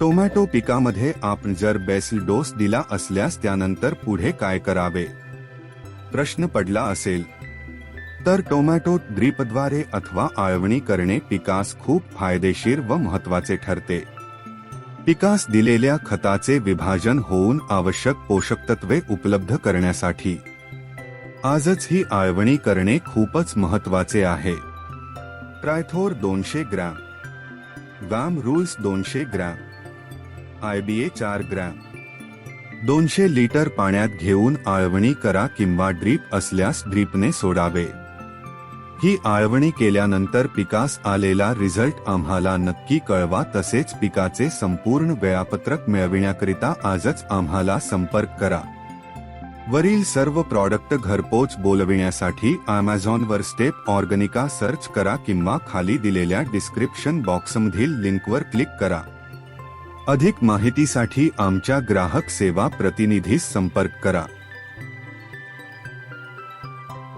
Tomato पिकामध्ये आपण जर बेसिल डोस दिला असल्यास त्यानंतर पुढे काय करावे? प्रश्न पडला असेल. तर टोमॅटो द्रीपद्वारे अथवा आळवणी करणे पिकास खूप फायदेशीर व महत्त्वाचे ठरते. पिकास दिलेल्या खताचे विभाजन होऊन आवश्यक पोषक तत्वे उपलब्ध करण्यासाठी. आजच ही आळवणी करणे खूपच महत्त्वाचे आहे. ट्रायथोर दोनशे ग्रॅम. वॅम रूल्स दोनशे ग्रॅम. आयबीए चार ग्रॅम. दोनशे लिटर पाण्यात घेऊन आळवणी करा किंवा ड्रीप असल्यास ड्रीपने सोडावे. ही आळवणी केल्यानंतर पिकास आलेला रिझल्ट आम्हाला नक्की कळवा तसेच पिकाचे संपूर्ण वेळापत्रक मिळविण्याकरिता आजच आम्हाला संपर्क करा. वरील सर्व प्रॉडक्ट घरपोच बोलविण्यासाठी ॲमेझॉनवर स्टेप ऑर्गनिका सर्च करा किंवा खाली दिलेल्या डिस्क्रिप्शन बॉक्समधील लिंकवर क्लिक करा. अधिक माहितीसाठी आमच्या ग्राहक सेवा प्रतिनिधीस संपर्क करा.